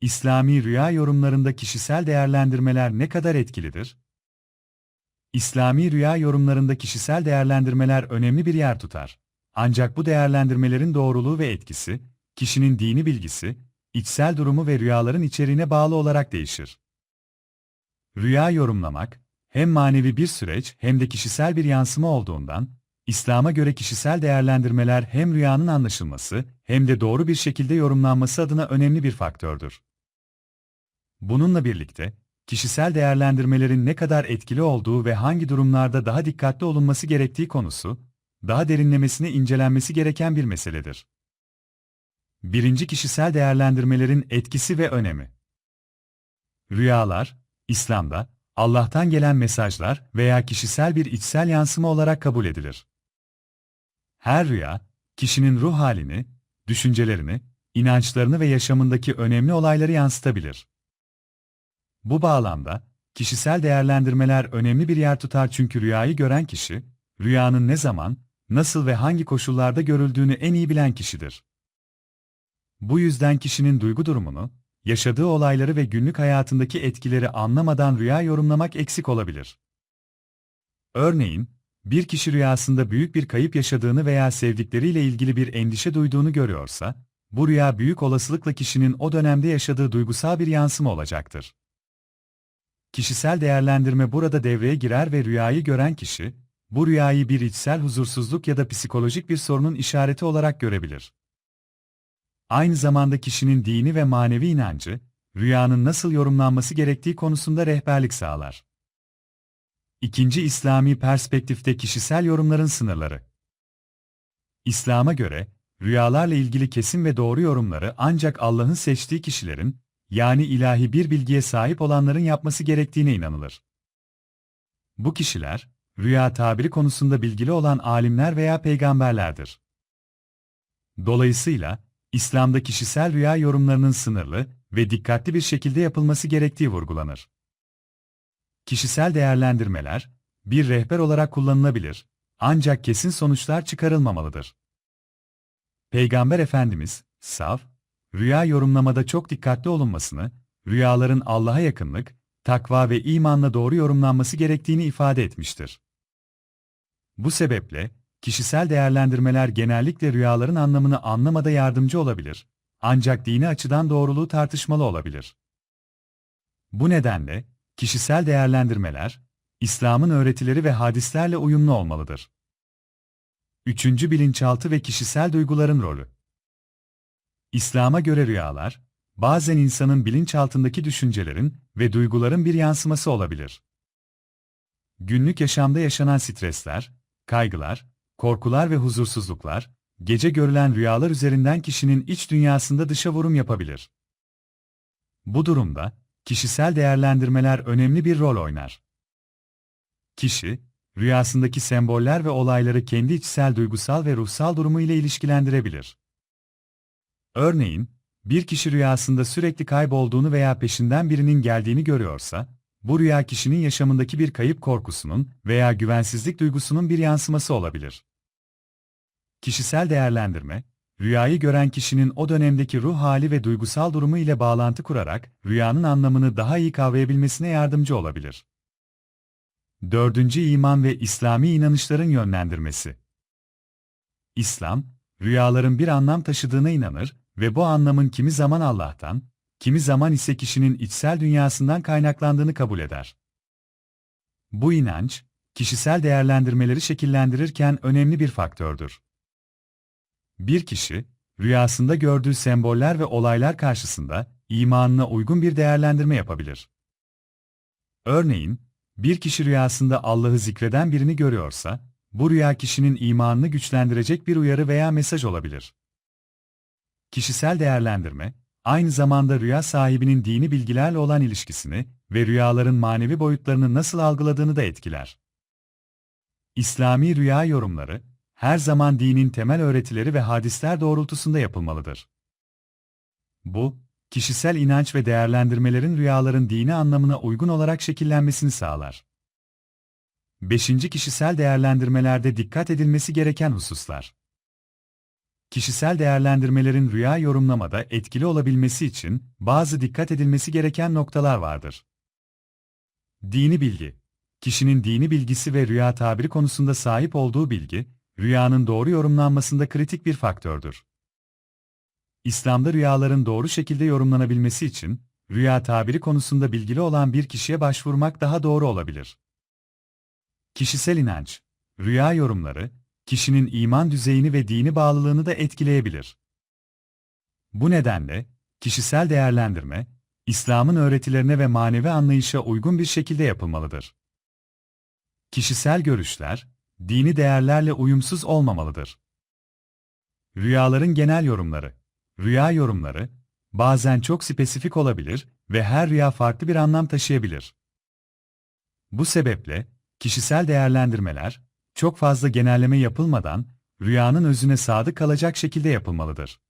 İslami rüya yorumlarında kişisel değerlendirmeler ne kadar etkilidir? İslami rüya yorumlarında kişisel değerlendirmeler önemli bir yer tutar. Ancak bu değerlendirmelerin doğruluğu ve etkisi, kişinin dini bilgisi, içsel durumu ve rüyaların içeriğine bağlı olarak değişir. Rüya yorumlamak, hem manevi bir süreç hem de kişisel bir yansıma olduğundan, İslam'a göre kişisel değerlendirmeler hem rüyanın anlaşılması hem de doğru bir şekilde yorumlanması adına önemli bir faktördür. Bununla birlikte, kişisel değerlendirmelerin ne kadar etkili olduğu ve hangi durumlarda daha dikkatli olunması gerektiği konusu, daha derinlemesine incelenmesi gereken bir meseledir. Birinci kişisel değerlendirmelerin etkisi ve önemi. Rüyalar, İslam'da, Allah'tan gelen mesajlar veya kişisel bir içsel yansıma olarak kabul edilir. Her rüya, kişinin ruh halini, düşüncelerini, inançlarını ve yaşamındaki önemli olayları yansıtabilir. Bu bağlamda, kişisel değerlendirmeler önemli bir yer tutar çünkü rüyayı gören kişi, rüyanın ne zaman, nasıl ve hangi koşullarda görüldüğünü en iyi bilen kişidir. Bu yüzden kişinin duygu durumunu, yaşadığı olayları ve günlük hayatındaki etkileri anlamadan rüya yorumlamak eksik olabilir. Örneğin, bir kişi rüyasında büyük bir kayıp yaşadığını veya sevdikleriyle ilgili bir endişe duyduğunu görüyorsa, bu rüya büyük olasılıkla kişinin o dönemde yaşadığı duygusal bir yansıma olacaktır. Kişisel değerlendirme burada devreye girer ve rüyayı gören kişi, bu rüyayı bir içsel huzursuzluk ya da psikolojik bir sorunun işareti olarak görebilir. Aynı zamanda kişinin dini ve manevi inancı, rüyanın nasıl yorumlanması gerektiği konusunda rehberlik sağlar. İkinci İslami perspektifte kişisel yorumların sınırları. İslam'a göre, rüyalarla ilgili kesin ve doğru yorumları ancak Allah'ın seçtiği kişilerin, yani ilahi bir bilgiye sahip olanların yapması gerektiğine inanılır. Bu kişiler, rüya tabiri konusunda bilgili olan alimler veya peygamberlerdir. Dolayısıyla, İslam'da kişisel rüya yorumlarının sınırlı ve dikkatli bir şekilde yapılması gerektiği vurgulanır. Kişisel değerlendirmeler, bir rehber olarak kullanılabilir, ancak kesin sonuçlar çıkarılmamalıdır. Peygamber Efendimiz, saf, rüya yorumlamada çok dikkatli olunmasını, rüyaların Allah'a yakınlık, takva ve imanla doğru yorumlanması gerektiğini ifade etmiştir. Bu sebeple, kişisel değerlendirmeler genellikle rüyaların anlamını anlamada yardımcı olabilir, ancak dini açıdan doğruluğu tartışmalı olabilir. Bu nedenle, kişisel değerlendirmeler, İslam'ın öğretileri ve hadislerle uyumlu olmalıdır. Üçüncü bilinçaltı ve kişisel duyguların rolü. İslam'a göre rüyalar, bazen insanın bilinçaltındaki düşüncelerin ve duyguların bir yansıması olabilir. Günlük yaşamda yaşanan stresler, kaygılar, korkular ve huzursuzluklar, gece görülen rüyalar üzerinden kişinin iç dünyasında dışa vurum yapabilir. Bu durumda, kişisel değerlendirmeler önemli bir rol oynar. Kişi, rüyasındaki semboller ve olayları kendi içsel duygusal ve ruhsal durumu ile ilişkilendirebilir. Örneğin, bir kişi rüyasında sürekli kaybolduğunu veya peşinden birinin geldiğini görüyorsa, bu rüya kişinin yaşamındaki bir kayıp korkusunun veya güvensizlik duygusunun bir yansıması olabilir. Kişisel değerlendirme, rüyayı gören kişinin o dönemdeki ruh hali ve duygusal durumu ile bağlantı kurarak rüyanın anlamını daha iyi kavrayabilmesine yardımcı olabilir. Dördüncü iman ve İslami inanışların yönlendirmesi. İslam, rüyaların bir anlam taşıdığına inanır ve bu anlamın kimi zaman Allah'tan, kimi zaman ise kişinin içsel dünyasından kaynaklandığını kabul eder. Bu inanç, kişisel değerlendirmeleri şekillendirirken önemli bir faktördür. Bir kişi, rüyasında gördüğü semboller ve olaylar karşısında imanına uygun bir değerlendirme yapabilir. Örneğin, bir kişi rüyasında Allah'ı zikreden birini görüyorsa, bu rüya kişinin imanını güçlendirecek bir uyarı veya mesaj olabilir. Kişisel değerlendirme, aynı zamanda rüya sahibinin dini bilgilerle olan ilişkisini ve rüyaların manevi boyutlarını nasıl algıladığını da etkiler. İslami rüya yorumları, her zaman dinin temel öğretileri ve hadisler doğrultusunda yapılmalıdır. Bu, kişisel inanç ve değerlendirmelerin rüyaların dini anlamına uygun olarak şekillenmesini sağlar. Beşinci kişisel değerlendirmelerde dikkat edilmesi gereken hususlar. Kişisel değerlendirmelerin rüya yorumlamada etkili olabilmesi için bazı dikkat edilmesi gereken noktalar vardır. Dini bilgi. Kişinin dini bilgisi ve rüya tabiri konusunda sahip olduğu bilgi, rüyanın doğru yorumlanmasında kritik bir faktördür. İslam'da rüyaların doğru şekilde yorumlanabilmesi için, rüya tabiri konusunda bilgili olan bir kişiye başvurmak daha doğru olabilir. Kişisel inanç. Rüya yorumları, kişinin iman düzeyini ve dini bağlılığını da etkileyebilir. Bu nedenle, kişisel değerlendirme, İslam'ın öğretilerine ve manevi anlayışa uygun bir şekilde yapılmalıdır. Kişisel görüşler, dini değerlerle uyumsuz olmamalıdır. Rüyaların genel yorumları. Rüya yorumları, bazen çok spesifik olabilir ve her rüya farklı bir anlam taşıyabilir. Bu sebeple, kişisel değerlendirmeler, çok fazla genelleme yapılmadan, rüyanın özüne sadık kalacak şekilde yapılmalıdır.